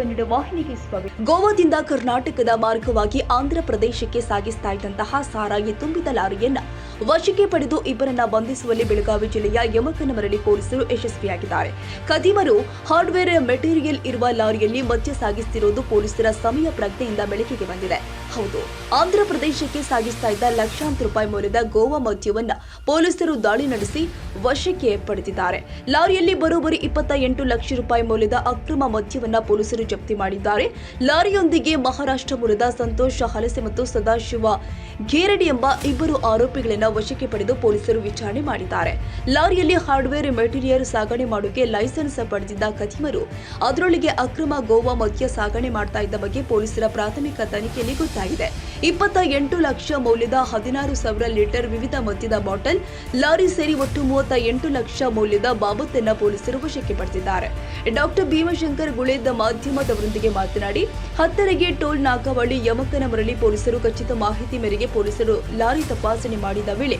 ಕನ್ನಡ ವಾಹಿನಿಗೆ ಸ್ವಾಗತ. ಗೋವಾದಿಂದ ಕರ್ನಾಟಕದ ಮಾರ್ಗವಾಗಿ ಆಂಧ್ರ ಪ್ರದೇಶಕ್ಕೆ ಸಾಗಿಸ್ತಾ ಇದ್ದಂತಹ ಸಾರಾಯಿ ತುಂಬಿದ ಲಾರಿಯನ್ನ ವಶಕ್ಕೆ ಪಡೆದು ಇಬ್ಬರನ್ನ ಬಂಧಿಸುವಲ್ಲಿ ಬೆಳಗಾವಿ ಜಿಲ್ಲೆಯ ಯಮಕನಮರಳಿ ಪೊಲೀಸರು ಯಶಸ್ವಿಯಾಗಿದ್ದಾರೆ. ಖದೀಮರು ಹಾರ್ಡ್ವೇರ್ ಮೆಟೀರಿಯಲ್ ಇರುವ ಲಾರಿಯಲ್ಲಿ ಮದ್ಯ ಸಾಗಿಸುತ್ತಿರುವುದು ಪೊಲೀಸರ ಸಮಯ ಪ್ರಜ್ಞೆಯಿಂದ ಬೆಳಕಿಗೆ ಬಂದಿದೆ. ಹೌದು, ಆಂಧ್ರ ಪ್ರದೇಶಕ್ಕೆ ಸಾಗಿಸ್ತಾ ಇದ್ದ ಲಕ್ಷಾಂತರ ರೂಪಾಯಿ ಮೌಲ್ಯದ ಗೋವಾ ಮದ್ಯವನ್ನ ಪೊಲೀಸರು ದಾಳಿ ನಡೆಸಿ ವಶಕ್ಕೆ ಪಡೆದಿದ್ದಾರೆ. ಲಾರಿಯಲ್ಲಿ ಬರೋಬ್ಬರಿ ಇಪ್ಪತ್ತ ಎಂಟು ಲಕ್ಷ ರೂಪಾಯಿ ಮೌಲ್ಯದ ಅಕ್ರಮ ಮದ್ಯವನ್ನ ಪೊಲೀಸರು ಜಪ್ತಿ ಮಾಡಿದ್ದಾರೆ. ಲಾರಿಯೊಂದಿಗೆ ಮಹಾರಾಷ್ಟ್ರ ಮೂಲದ ಸಂತೋಷ ಹಲಸೆ ಮತ್ತು ಸದಾಶಿವ ಘೇರಡಿ ಎಂಬ ಇಬ್ಬರು ಆರೋಪಿಗಳನ್ನ ವಶಕ್ಕೆ ಪಡೆದು ಪೊಲೀಸರು ವಿಚಾರಣೆ ಮಾಡಿದ್ದಾರೆ. ಲಾರಿಯಲ್ಲಿ ಹಾರ್ಡ್ವೇರ್ ಮೆಟೀರಿಯಲ್ ಸಾಗಣೆ ಮಾಡೋಕೆ ಲೈಸೆನ್ಸ್ ಪಡೆದಿದ್ದ ಕಥಿಮರು ಅದರೊಳಗೆ ಅಕ್ರಮ ಗೋವಾ ಮದ್ಯ ಸಾಗಣೆ ಮಾಡ್ತಾ ಇದ್ದ ಬಗ್ಗೆ ಪೊಲೀಸರ ಪ್ರಾಥಮಿಕ ತನಿಖೆಯಲ್ಲಿ ಗೊತ್ತಾಗಿದೆ. ಇಪ್ಪತ್ತ ಎಂಟು ಲಕ್ಷ ಮೌಲ್ಯದ ಹದಿನಾರು ಸಾವಿರ ಲೀಟರ್ ವಿವಿಧ ಮದ್ಯದ ಬಾಟಲ್, ಲಾರಿ ಸೇರಿ ಒಟ್ಟು ಮೂವತ್ತ ಎಂಟು ಲಕ್ಷ ಮೌಲ್ಯದ ಬಾಬತ್ತನ್ನ ಪೊಲೀಸರು ವಶಕ್ಕೆ ಪಡೆದಿದ್ದಾರೆ. ಡಾಕ್ಟರ್ ಭೀಮಶಂಕರ್ ಗುಳೇದ ಮಾಧ್ಯಮದವರೊಂದಿಗೆ ಮಾತನಾಡಿ, ಹತ್ತರಿಗೆ ಟೋಲ್ ನಾಗವಳ್ಳಿ, ಯಮಕನ ಮರಳಿ ಪೊಲೀಸರು ಖಚಿತ ಮಾಹಿತಿ ಮೇರೆಗೆ ಪೊಲೀಸರು ಲಾರಿ ತಪಾಸಣೆ ಮಾಡಿದ ವೇಳೆ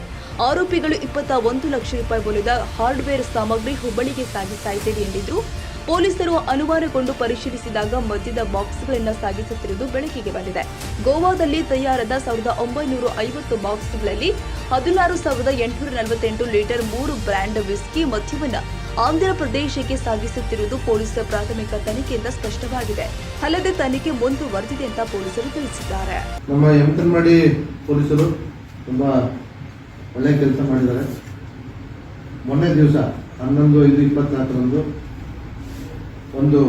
ಆರೋಪಿಗಳು ಇಪ್ಪತ್ತ ಒಂದು ಲಕ್ಷ ರೂಪಾಯಿ ಮೌಲ್ಯದ ಹಾರ್ಡ್ವೇರ್ ಸಾಮಗ್ರಿ ಹುಬ್ಬಳ್ಳಿಗೆ ಸಾಗಿಸ್ತಾ ಇದ್ದೇವೆ ಎಂದಿದ್ರು. ಪೊಲೀಸರು ಅನುಮಾನಗೊಂಡು ಪರಿಶೀಲಿಸಿದಾಗ ಮದ್ಯದ ಬಾಕ್ಸ್ಗಳನ್ನು ಸಾಗಿಸುತ್ತಿರುವುದು ಬೆಳಕಿಗೆ ಬಂದಿದೆ. ಗೋವಾದಲ್ಲಿ ತಯಾರಾದ ಸಾವಿರದ ಒಂಬೈನೂರ ಐವತ್ತು ಬಾಕ್ಸ್ಗಳಲ್ಲಿ ಹದಿನಾರು ಸಾವಿರದ ಎಂಟುನೂರ ನಲವತ್ತೆಂಟು ಲೀಟರ್ ಮೂರು ಬ್ರ್ಯಾಂಡ್ ವಿಸ್ಕಿ ಮದ್ಯವನ್ನು ಆಂಧ್ರ ಪ್ರದೇಶಕ್ಕೆ ಸಾಗಿಸುತ್ತಿರುವುದು ಪೊಲೀಸರ ಪ್ರಾಥಮಿಕ ತನಿಖೆಯಿಂದ ಸ್ಪಷ್ಟವಾಗಿದೆ. ಅಲ್ಲದೆ ತನಿಖೆ ಮುಂದುವರೆದಿದೆ ಅಂತ ಪೊಲೀಸರು ತಿಳಿಸಿದ್ದಾರೆ ನಮ್ಮ ಯಮಕನ್ಮಾಡಿ ಪೊಲೀಸರು ತುಂಬ ಒಳ್ಳೆಯ ಕೆಲಸ ಮಾಡಿದ್ದಾರೆ. ಮೊನ್ನೆ ದಿವಸ ಹನ್ನೊಂದು ಐದು ಇಪ್ಪತ್ನಾಲ್ಕರಂದು ಒಂದು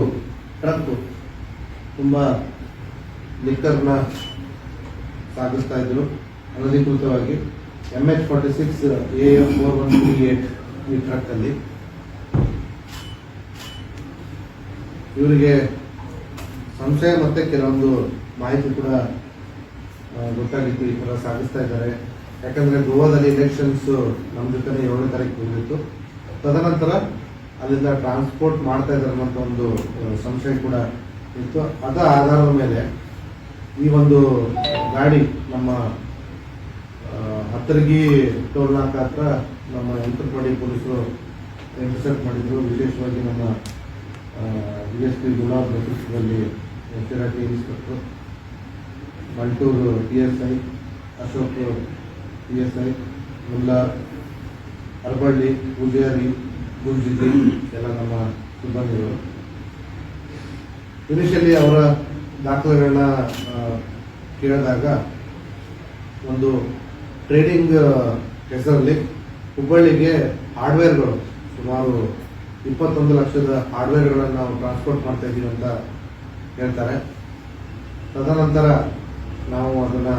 ಟ್ರಕ್ ತುಂಬ ಲಿಕ್ಕರ್ನ ಸಾಗಿಸ್ತಾ ಇದ್ರು ಅನಧಿಕೃತವಾಗಿ M H forty six A four one three eight ಈ ಟ್ರಕ್ಕಲ್ಲಿ. ಇವರಿಗೆ ಸಂಶಯ ಮತ್ತೆ ಕೆಲವೊಂದು ಮಾಹಿತಿ ಕೂಡ ಗೊತ್ತಾಗಿತ್ತು, ಈ ಥರ ಸಾಗಿಸ್ತಾ ಇದ್ದಾರೆ. ಯಾಕಂದ್ರೆ ಗೋವಾದಲ್ಲಿ ಇಲೆಕ್ಷನ್ಸ್ ನಮ್ಮ ಜೊತೆ ಏಳನೇ ತಾರೀಕು ಬಂದಿತ್ತು ತದನಂತರ ಅಲ್ಲಿಂದ ಟ್ರಾನ್ಸ್ಪೋರ್ಟ್ ಮಾಡ್ತಾ ಇದ್ದಾರೆ ಅನ್ನೋ ಒಂದು ಸಂಶಯ ಕೂಡ ಇತ್ತು. ಅದ ಆಧಾರದ ಮೇಲೆ ಈ ಒಂದು ಗಾಡಿ ನಮ್ಮ ಹತ್ತರಗಿ ಟೋಲ್ ನಾಕ ಹತ್ರ ನಮ್ಮ ಎಂಟರ್ಪಾಡಿ ಪೊಲೀಸರು ಇಂಟರ್ಸೆಪ್ಟ್ ಮಾಡಿದ್ರು. ವಿಶೇಷವಾಗಿ ನಮ್ಮ ಡಿ ಎಸ್ ಪಿ ಗುಲಾಬ್ ನೇತೃತ್ವದಲ್ಲಿ T inspector, Mantur T S I Ashok T S I Mulla, Araballi Poojari ಗುಲ್ಜಿದ್ದಿ ಎಲ್ಲ ನಮ್ಮ ಸಿಬ್ಬಂದಿಗಳು. ಇನಿಷಿಯಲಿ ಅವರ ದಾಖಲೆಗಳನ್ನ ಕೇಳಿದಾಗ ಒಂದು ಟ್ರೇಡಿಂಗ್ ಹೆಸರಲ್ಲಿ ಹುಬ್ಬಳ್ಳಿಗೆ ಹಾರ್ಡ್ವೇರ್ಗಳು, ಸುಮಾರು ಇಪ್ಪತ್ತೊಂದು ಲಕ್ಷದ ಹಾರ್ಡ್ವೇರ್ಗಳನ್ನು ನಾವು ಟ್ರಾನ್ಸ್ಪೋರ್ಟ್ ಮಾಡ್ತಾ ಇದ್ದೀವಿ ಅಂತ ಹೇಳ್ತಾರೆ. ತದನಂತರ ನಾವು ಅದನ್ನು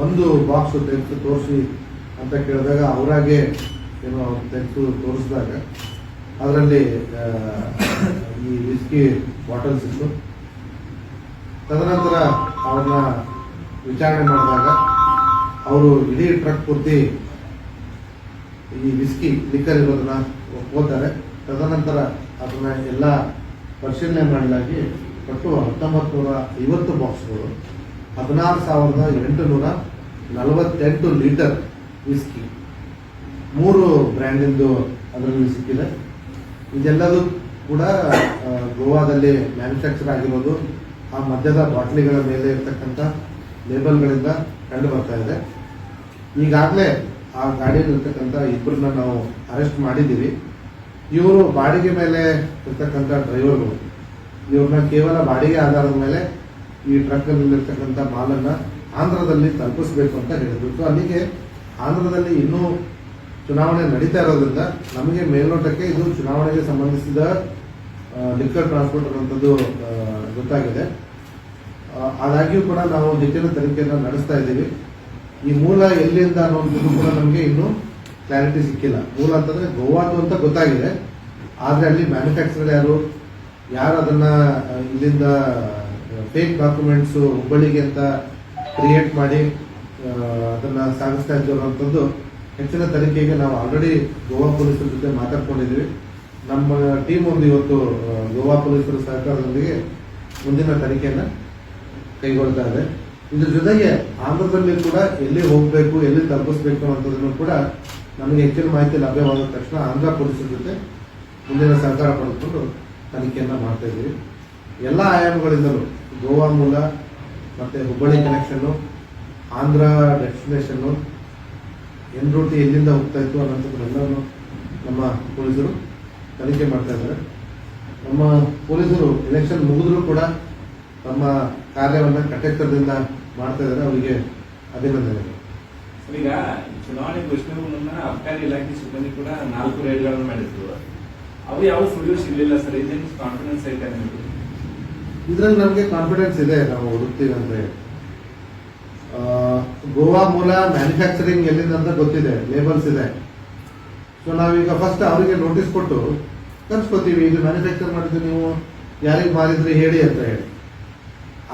ಒಂದು ಬಾಕ್ಸ್ ತೆಗೆದು ತೋರಿಸಿ ಅಂತ ಕೇಳಿದಾಗ ಅವರಾಗೆ ಏನೋ ತೆಗೆದು ತೋರಿಸಿದಾಗ ಅದರಲ್ಲಿ ಈ ವಿಸ್ಕಿ ಬಾಟಲ್ಸ್ ಇತ್ತು. ತದನಂತರ ಅವ್ರನ್ನ ವಿಚಾರಣೆ ಮಾಡಿದಾಗ ಅವರು ಇಡೀ ಟ್ರಕ್ ಪೂರ್ತಿ ಈ ವಿಸ್ಕಿ ಲಿಕ್ಕರ್ ಇರೋದನ್ನ ಒಪ್ಕೋತಾರೆ ತದನಂತರ ಅದನ್ನ ಎಲ್ಲ ಪರಿಶೀಲನೆ ಮಾಡಲಾಗಿ ಒಟ್ಟು ಹತ್ತೊಂಬತ್ತು ನೂರ ಐವತ್ತು ಬಾಕ್ಸ್ಗಳು ಹದಿನಾರು ಸಾವಿರದ ಎಂಟುನೂರ ನಲವತ್ತೆಂಟು ಲೀಟರ್ ವಿಸ್ಕಿ ಮೂರು ಬ್ರ್ಯಾಂಡಿಂದು ಅದರಲ್ಲಿ ಸಿಕ್ಕಿದೆ. ಇದೆಲ್ಲದೂ ಕೂಡ ಗೋವಾದಲ್ಲಿ ಮ್ಯಾನುಫ್ಯಾಕ್ಚರ್ ಆಗಿರೋದು. ಆ ಮದ್ಯದ ಬಾಟ್ಲಿಗಳ ಮೇಲೆ ಇರ್ತಕ್ಕಂಥ ಲೇಬಲ್ಗಳಿಂದ ಕಂಡು ಬರ್ತಾ ಇದೆ. ಈಗಾಗಲೇ ಆ ಗಾಡಿಯಲ್ಲಿ ಇರ್ತಕ್ಕಂಥ ಇಬ್ಬರನ್ನ ನಾವು ಅರೆಸ್ಟ್ ಮಾಡಿದ್ದೀವಿ. ಇವರು ಬಾಡಿಗೆ ಮೇಲೆ ಇರ್ತಕ್ಕಂಥ ಡ್ರೈವರ್ಗಳು ಇವ್ರನ್ನ ಕೇವಲ ಬಾಡಿಗೆ ಆಧಾರದ ಮೇಲೆ ಈ ಟ್ರಕ್ಕಲ್ಲಿರ್ತಕ್ಕಂಥ ಮಾಲನ್ನ ಆಂಧ್ರದಲ್ಲಿ ತಲುಪಿಸಬೇಕು ಅಂತ ಹೇಳಿದ್ರು. ಸೊ ಅಲ್ಲಿಗೆ ಆಂಧ್ರದಲ್ಲಿ ಇನ್ನೂ ಚುನಾವಣೆ ನಡೀತಾ ಇರೋದ್ರಿಂದ ನಮಗೆ ಮೇಲ್ನೋಟಕ್ಕೆ ಇದು ಚುನಾವಣೆಗೆ ಸಂಬಂಧಿಸಿದ ಲಿಕ್ಕರ್ ಟ್ರಾನ್ಸ್ಪೋರ್ಟ್ ಅನ್ನುವಂಥದ್ದು ಗೊತ್ತಾಗಿದೆ. ಆದಾಗ್ಯೂ ಕೂಡ ನಾವು ಹೆಚ್ಚಿನ ತನಿಖೆಯನ್ನು ನಡೆಸ್ತಾ ಇದ್ದೀವಿ. ಈ ಮೂಲ ಎಲ್ಲಿಂದ ಅನ್ನೋದು ಕೂಡ ನಮಗೆ ಇನ್ನೂ ಕ್ಲಾರಿಟಿ ಸಿಕ್ಕಿಲ್ಲ. ಮೂಲ ಅಂತಂದ್ರೆ ಗೋವಾದು ಅಂತ ಗೊತ್ತಾಗಿದೆ. ಆದರೆ ಅಲ್ಲಿ ಮ್ಯಾನುಫ್ಯಾಕ್ಚರ್ ಯಾರು? ಯಾರು ಅದನ್ನ ಇಲ್ಲಿಂದ ಫೇಕ್ ಡಾಕ್ಯುಮೆಂಟ್ಸ್ ಹುಬ್ಬಳ್ಳಿಗೆ ಅಂತ ಕ್ರಿಯೇಟ್ ಮಾಡಿ ಅದನ್ನು ಸಾಗಿಸ್ತಾ ಇದ್ದೀವಿ ಅನ್ನೋಂಥದ್ದು ಹೆಚ್ಚಿನ ತನಿಖೆಗೆ ನಾವು ಆಲ್ರೆಡಿ ಗೋವಾ ಪೊಲೀಸರ ಜೊತೆ ಮಾತಾಡ್ಕೊಂಡಿದ್ದೀವಿ. ನಮ್ಮ ಟೀಮ್ ಒಂದು ಇವತ್ತು ಗೋವಾ ಪೊಲೀಸರ ಸಹಕಾರದೊಂದಿಗೆ ಮುಂದಿನ ತನಿಖೆಯನ್ನು ಕೈಗೊಳ್ತಾ ಇದೆ. ಇದ್ರ ಜೊತೆಗೆ ಆಂಧ್ರದಲ್ಲಿ ಕೂಡ ಎಲ್ಲಿ ಹೋಗಬೇಕು, ಎಲ್ಲಿ ತಲುಪಿಸ್ಬೇಕು ಅನ್ನೋದನ್ನು ಕೂಡ ನಮಗೆ ಹೆಚ್ಚಿನ ಮಾಹಿತಿ ಲಭ್ಯವಾದ ತಕ್ಷಣ ಆಂಧ್ರ ಪೊಲೀಸರ ಜೊತೆ ಮುಂದಿನ ಸಹಕಾರ ಪಡೆದುಕೊಂಡು ತನಿಖೆಯನ್ನು ಮಾಡ್ತಾ ಇದ್ದೀವಿ. ಎಲ್ಲ ಆಯಾಮಗಳಿಂದಲೂ ಗೋವಾ ಮೂಲ ಮತ್ತು Hubballi connection Andhra destination en route ಎಲ್ಲಿಂದ ಹೋಗ್ತಾ ಇತ್ತು ಅನ್ನೋಂಥದ್ದನ್ನೆಲ್ಲವನ್ನು ನಮ್ಮ ಪೊಲೀಸರು ತನಿಖೆ ಮಾಡ್ತಾ ಇದ್ದಾರೆ. ನಮ್ಮ ಪೊಲೀಸರು ಎಲೆಕ್ಷನ್ ಮುಗಿದ್ರೂ ಕೂಡ ತಮ್ಮ ಕಾರ್ಯವನ್ನು ಕಟ್ಟೆಚ್ಚರದಿಂದ ಮಾಡ್ತಾ ಇದ್ದಾರೆ. ಅವರಿಗೆ ಅಭಿನಂದನೆಗಳು. ಈಗ ಚುನಾವಣೆ ಘೋಷಣೆ ಮುನ್ನ ಅಬಕಾರಿ ಇಲಾಖೆ ಸಿಬ್ಬಂದಿ ಕೂಡ ನಾಲ್ಕು ರೈಡ್ಗಳನ್ನು ಮಾಡಿದ್ರು. ಅವು ಯಾವ ಸುಳಿವು ಸಿಗಲಿಲ್ಲ ಸರ್? ಇದೇನು ಕಾನ್ಫಿಡೆನ್ಸ್ ಐತೆ ಇದ್ರಲ್ಲಿ ನಮಗೆ ಕಾನ್ಫಿಡೆನ್ಸ್ ಇದೆ, ನಾವು ಹುಡುಕ್ತೀವಿ ಅಂತ ಗೋವಾ ಮೂಲ ಮ್ಯಾನುಫ್ಯಾಕ್ಚರಿಂಗ್ ಎಲ್ಲಿಂದ ಅಂತ ಗೊತ್ತಿದೆ ಲೇಬಲ್ಸ್ ಇದೆ. ಸೊ ನಾವೀಗ ಫಸ್ಟ್ ಅವರಿಗೆ ನೋಟಿಸ್ ಕೊಟ್ಟು ಕರ್ಸ್ಕೊತೀವಿ ಇದು ಮ್ಯಾನುಫ್ಯಾಕ್ಚರ್ ಮಾಡಿದ್ದು ನೀವು, ಯಾರಿಗೆ ಮಾರಿದ್ರಿ ಹೇಳಿ ಅಂತ ಹೇಳಿ.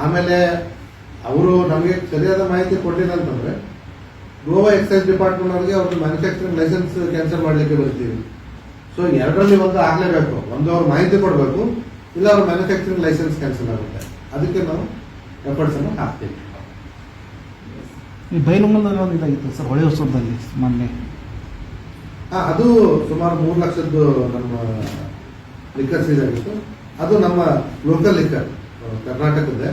ಆಮೇಲೆ ಅವರು ನಮಗೆ ಸರಿಯಾದ ಮಾಹಿತಿ ಕೊಟ್ಟಿಲ್ಲ ಅಂತಂದ್ರೆ, ಗೋವಾ ಎಕ್ಸೈಸ್ ಡಿಪಾರ್ಟ್ಮೆಂಟ್ ಅವರಿಗೆ ಅವ್ರದ್ದು ಮ್ಯಾನುಫ್ಯಾಕ್ಚರಿಂಗ್ ಲೈಸೆನ್ಸ್ ಕ್ಯಾನ್ಸಲ್ ಮಾಡಲಿಕ್ಕೆ ಬರ್ತೀವಿ. ಸೊ ಎರಡರಲ್ಲಿ ಒಂದು ಆಗಲೇಬೇಕು, ಒಂದು ಅವ್ರು ಮಾಹಿತಿ ಕೊಡಬೇಕು ಇಲ್ಲ ಅವ್ರ ಮ್ಯಾನುಫ್ಯಾಕ್ಚರಿಂಗ್ ಲೈಸೆನ್ಸ್ ಕ್ಯಾನ್ಸಲ್ ಆಗುತ್ತೆ. ಅದಕ್ಕೆ ನಾವು ಎಫರ್ಟ್ಸ್ ಅನ್ನು ಹಾಕ್ತೀವಿ. ಈ ಬೈಲುಂಗಲದಲ್ಲಿ ಒಂದು ಇದಾಗಿತ್ತು ಸರ್ ಹೊಳೆ ಹೊಸದಲ್ಲಿ ಮೊನ್ನೆ. ಹಾಂ ಅದು ಸುಮಾರು ಮೂರು ಲಕ್ಷದ್ದು ನಮ್ಮ ಲಿಕ್ಕರ್ ಸೀಸ್ ಆಗಿತ್ತು. ಅದು ನಮ್ಮ ಲೋಕಲ್ ಲಿಕ್ಕರ್ ಕರ್ನಾಟಕದ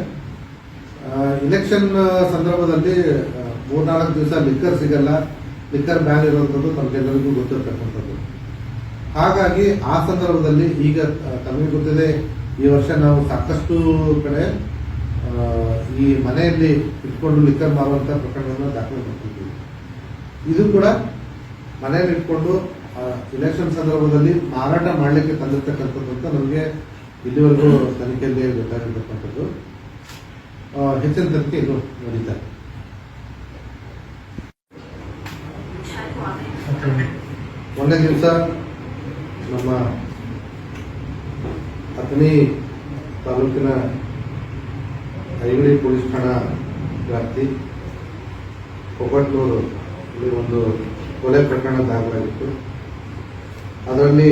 ಇಲೆಕ್ಷನ್ ಸಂದರ್ಭದಲ್ಲಿ ಆ, ಮೂರ್ನಾಲ್ಕು ದಿವಸ ಲಿಕ್ಕರ್ ಸಿಗಲ್ಲ. ಲಿಕ್ಕರ್ ಬ್ಯಾನ್ ಇರುವಂಥದ್ದು ತಮಗೆಲ್ಲರಿಗೂ ಗೊತ್ತಿರ್ತಕ್ಕಂಥದ್ದು. ಹಾಗಾಗಿ ಆ ಸಂದರ್ಭದಲ್ಲಿ ಈಗ ತಮಗೆ ಗೊತ್ತಿದೆ. ಈ ವರ್ಷ ನಾವು ಸಾಕಷ್ಟು ಕಡೆ ಈ ಮನೆಯಲ್ಲಿ ಇಟ್ಕೊಂಡು ಲಿಕ್ಕರ್ ಮಾರುವಂಥ ಪ್ರಕರಣವನ್ನು ದಾಖಲೆ ಮಾಡ್ತಿದ್ದೀವಿ. ಇದು ಕೂಡ ಮನೆಯಲ್ಲಿ ಇಟ್ಕೊಂಡು ಇಲೆಕ್ಷನ್ ಸಂದರ್ಭದಲ್ಲಿ ಮಾರಾಟ ಮಾಡಲಿಕ್ಕೆ ತಂದಿರ್ತಕ್ಕಂಥದ್ದು ಅಂತ ನಮಗೆ ಇಲ್ಲಿವರೆಗೂ ತನಿಖೆಯಲ್ಲಿ ಗೊತ್ತಾಗಿರ್ತಕ್ಕಂಥದ್ದು. ಹೆಚ್ಚಿನ ತನಿಖೆ ಇದು ನಡೀತಾ ಇದೆ. ಒಂದೇ ದಿವಸ ನಮ್ಮ ಅಥಣಿ ತಾಲೂಕಿನ ಐಗಳಿ ಪೊಲೀಸ್ ಠಾಣಾ ವ್ಯಾಪ್ತಿ ಕೊಬ್ಬಟ್ನೂರು ಇಲ್ಲಿ ಒಂದು ಕೊಲೆ ಪ್ರಕರಣ ದಾಖಲಾಗಿತ್ತು. ಅದರಲ್ಲಿ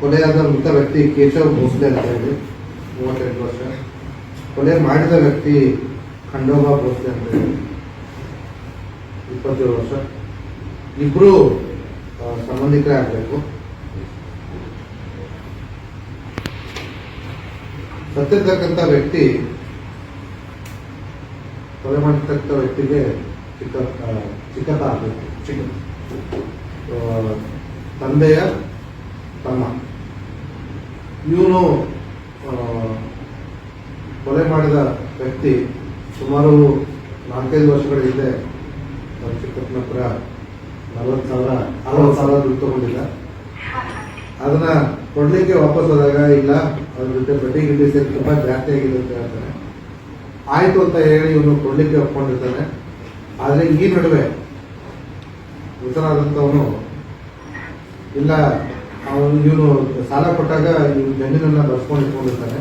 ಕೊಲೆಯಾದ ಮೃತ ವ್ಯಕ್ತಿ ಕೇಶವ್ ಭೋಸ್ಲೆ ಅಂತ ಹೇಳಿ, ಮೂವತ್ತೆಂಟು ವರ್ಷ. ಕೊಲೆ ಮಾಡಿದ ವ್ಯಕ್ತಿ ಖಂಡೋಬಾ ಭೋಸ್ಲೆ ಅಂತ ಹೇಳಿ, ಇಪ್ಪತ್ತೇಳು ವರ್ಷ. ಇಬ್ಬರು ಸಂಬಂಧಿಕರೇ ಆಗಬೇಕು ಸತ್ತಿರ್ತಕ್ಕಂಥ ವ್ಯಕ್ತಿ ಕೊಲೆ ಮಾಡಿರ್ತಕ್ಕಂಥ ವ್ಯಕ್ತಿಗೆ ಚಿಕ್ಕ ಚಿಕ್ಕತ ಆಗಬೇಕು ಚಿಕ್ಕ ತಂದೆಯ ತಮ್ಮ. ಇವನು ಕೊಲೆ ಮಾಡಿದ ವ್ಯಕ್ತಿ ಸುಮಾರು ನಾಲ್ಕೈದು ವರ್ಷಗಳ ಹಿಂದೆ ನಮ್ಮ ಚಿಕ್ಕಪ್ಪನ ಹತ್ರ ನಲವತ್ತು ಸಾವಿರ, ಅರವತ್ತು ಸಾವಿರ ದುಡ್ಡು ತಗೊಂಡಿಲ್ಲ ಅದನ್ನ ಕೊಡ್ಲಿಕ್ಕೆ ವಾಪಸ್ ಹೋದಾಗ, ಇಲ್ಲ, ಅದ್ರ ಜೊತೆ ಬಡ್ಡಿ ಗಿಡ್ಡಿ ಸೇರಿ ತುಂಬಾ ಜಾಸ್ತಿ ಆಗಿದೆ ಅಂತ ಹೇಳ್ತಾರೆ. ಆಯ್ತು ಅಂತ ಹೇಳಿ ಇವನು ಕೊಡ್ಲಿಕ್ಕೆ ಒಪ್ಕೊಂಡಿರ್ತಾನೆ. ಆದ್ರೆ ಈ ನಡುವೆ ಮೃತನಾದಂಥವನು, ಇಲ್ಲ, ಅವನು, ಇವನು ಸಾಲ ಕೊಟ್ಟಾಗ ಇವನು ಜಮೀನನ್ನ ಬರ್ಸ್ಕೊಂಡು ಇಟ್ಕೊಂಡಿರ್ತಾನೆ.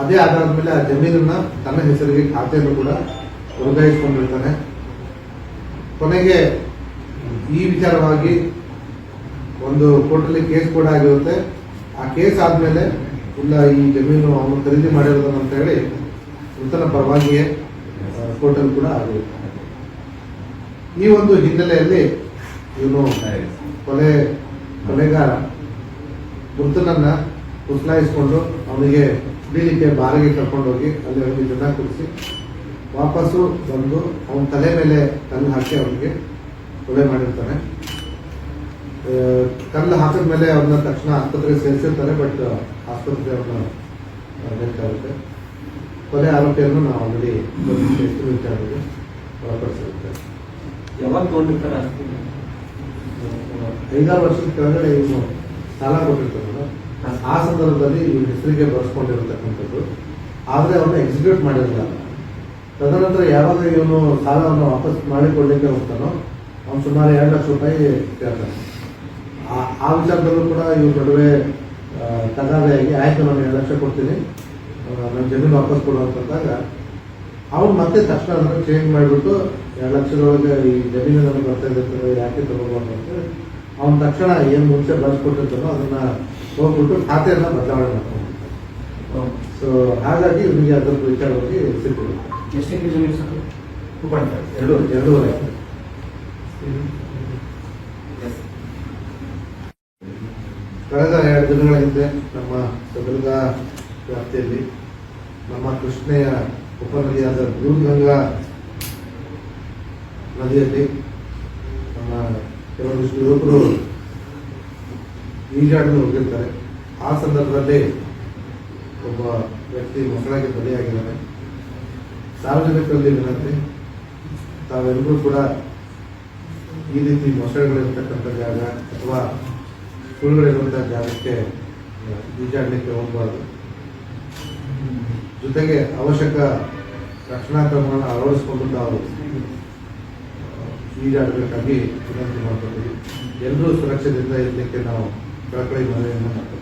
ಅದೇ ಆಧಾರದ ಮೇಲೆ ಆ ಜಮೀನನ್ನ ತನ್ನ ಹೆಸರಿಗೆ ಖಾತೆಯನ್ನು ಕೂಡ ವರ್ಗಾಯಿಸ್ಕೊಂಡಿರ್ತಾನೆ. ಕೊನೆಗೆ ಈ ವಿಚಾರವಾಗಿ ಒಂದು ಕೋರ್ಟಲ್ಲಿ ಕೇಸ್ ಕೂಡ ಆಗಿರುತ್ತೆ. ಆ ಕೇಸ್ ಆದಮೇಲೆ ಇಲ್ಲ, ಈ ಜಮೀನು ಅವನು ಖರೀದಿ ಮಾಡಿರೋದನ್ನು ಅಂತ ಹೇಳಿ ಮೃತನ ಪರವಾಗಿಯೇ ಕೋರ್ಟಲ್ಲಿ ಕೂಡ ಆಗಿರುತ್ತೆ ಈ ಒಂದು ಹಿನ್ನೆಲೆಯಲ್ಲಿ ಇವನು ಕೊಲೆ ಕೊಲೆಗಾರ ಮೃತನನ್ನ ಕುಸ್ಲಾಯಿಸ್ಕೊಂಡು ಅವನಿಗೆ ಕ್ಲಿನಿಕ್ಗೆ ಬಾರಿಗೆ ಕರ್ಕೊಂಡೋಗಿ ಅಲ್ಲಿ ಅವನಿಗೆ ಜನ ಕುಡಿಸಿ ವಾಪಸ್ಸು ಬಂದು ಅವನ ತಲೆ ಮೇಲೆ ಕಲ್ಲು ಹಾಕಿ ಅವನಿಗೆ ಕೊಲೆ ಮಾಡಿರ್ತಾನೆ. ಕಲ್ಲು ಹಾಕಿದ ಮೇಲೆ ಅವನ್ನ ತಕ್ಷಣ ಆಸ್ಪತ್ರೆಗೆ ಸೇರಿಸಿರ್ತಾರೆ ಬಟ್ ಆಸ್ಪತ್ರೆ ಅವ್ರನ್ನ ಬೇಕಾಗುತ್ತೆ. ಕೊಲೆ ಆರೋಪಿಯನ್ನು ನಾವು ಆಲ್ರೆಡಿ ವಿಚಾರಣೆಗೆ ಒಳಪಡಿಸಿರುತ್ತೆ. ಯಾವಾಗ ತಗೊಂಡಿರ್ತಾರೆ ಐದಾರು ವರ್ಷದ ಕೆಳಗಡೆ ಇವನು ಸಾಲ ಕೊಟ್ಟಿರ್ತಾರಲ್ಲ ಆ ಸಂದರ್ಭದಲ್ಲಿ ಇವನ ಹೆಸರಿಗೆ ಬರ್ಸ್ಕೊಂಡಿರತಕ್ಕಂಥದ್ದು. ಆದರೆ ಅವನ್ನ ಎಕ್ಸಿಕ್ಯೂಟ್ ಮಾಡಿರಲಿಲ್ಲ ತದನಂತರ ಯಾವಾಗ ಇವನು ಸಾಲವನ್ನು ವಾಪಸ್ ಮಾಡಿಕೊಳ್ಳಿಕ್ಕೆ ಹೋಗ್ತಾನೋ ಅವನು ಸುಮಾರು ಎರಡು ಲಕ್ಷ ರೂಪಾಯಿ ಕೇಳ್ತಾನೆ ಆ- ಆ ವಿಚಾರದಲ್ಲೂ ಕೂಡ ಇವ್ರ ನಡುವೆ ತಗಾದೆಯಾಗಿ ಆಯ್ತು ನಾನು ಎರಡು ಲಕ್ಷ ಕೊಡ್ತೀನಿ. ನನ್ನ ಜಮೀನು ವಾಪಸ್ ಕೊಡು ಅಂತಂದಾಗ ಅವನು ಮತ್ತೆ ತಕ್ಷಣ ಅದನ್ನು ಚೇಂಜ್ ಮಾಡಿಬಿಟ್ಟು ಎರಡು ಲಕ್ಷದೊಳಗೆ ಈ ಜಮೀನು ನನಗೆ ಬರ್ತಾ ಇದ್ದಾರೆ ಯಾಕೆ ತಗೋಬಾರ್ದು ಅಂತ ಅವ್ನ ತಕ್ಷಣ ಏನು ಮುಂಚೆ ಬಳಸ್ಕೊಟ್ಟಿರ್ತಾನೋ ಅದನ್ನ ಹೋಗ್ಬಿಟ್ಟು ಖಾತೆಯನ್ನು ಬದಲಾವಣೆ ಮಾಡ್ಕೊಂಡು ಸೊ ಹಾಗಾಗಿ ಇವನಿಗೆ ಅದರ ವಿಚಾರವಾಗಿ ಸರ್? ಎರಡು ಎರಡೂವರೆ. ಕಳೆದ ಎರಡು ದಿನಗಳ ಹಿಂದೆ ನಮ್ಮ ಗದಗ ವ್ಯಾಪ್ತಿಯಲ್ಲಿ ನಮ್ಮ ಕೃಷ್ಣೆಯ ಉಪನದಿಯಾದ ದೂರ್ಗಂಗಾ ನದಿಯಲ್ಲಿ ನಮ್ಮ ಕೆಲವೊಂದಿಷ್ಟು ಯುವಕರು ಈಜಾಡಲು ಹೋಗಿರ್ತಾರೆ. ಆ ಸಂದರ್ಭದಲ್ಲಿ ಒಬ್ಬ ವ್ಯಕ್ತಿ ಮಕ್ಕಳಿಗೆ ಬಲಿಯಾಗಿದ್ದಾರೆ ಸಾರ್ವಜನಿಕರಲ್ಲಿ ವಿನಂತಿ, ತಾವೆಲ್ಲರೂ ಕೂಡ ಈ ರೀತಿ ಮೊಸಳೆಗಳಿರ್ತಕ್ಕಂಥ ಜಾಗ ಅಥವಾ ಸುಳ್ಳುಗಳಿರುವಂಥ ಜಾಗಕ್ಕೆ ಈಜಾಡಲಿಕ್ಕೆ ಹೋಗಬಾರ್ದು. ಜೊತೆಗೆ ಅವಶ್ಯಕ ರಕ್ಷಣಾ ಕ್ರಮಗಳನ್ನು ಅಳವಡಿಸಿಕೊಂಡು ನಾವು ಈಜಾಡಬೇಕಾಗಿ ವಿನಂತಿ ಮಾಡ್ಕೊತೀವಿ. ಎಲ್ಲರೂ ಸುರಕ್ಷತೆಯಿಂದ ಇರಲಿಕ್ಕೆ ನಾವು ಕಳಕಳಿ ಮನವಿಯನ್ನು ಮಾಡ್ತೀವಿ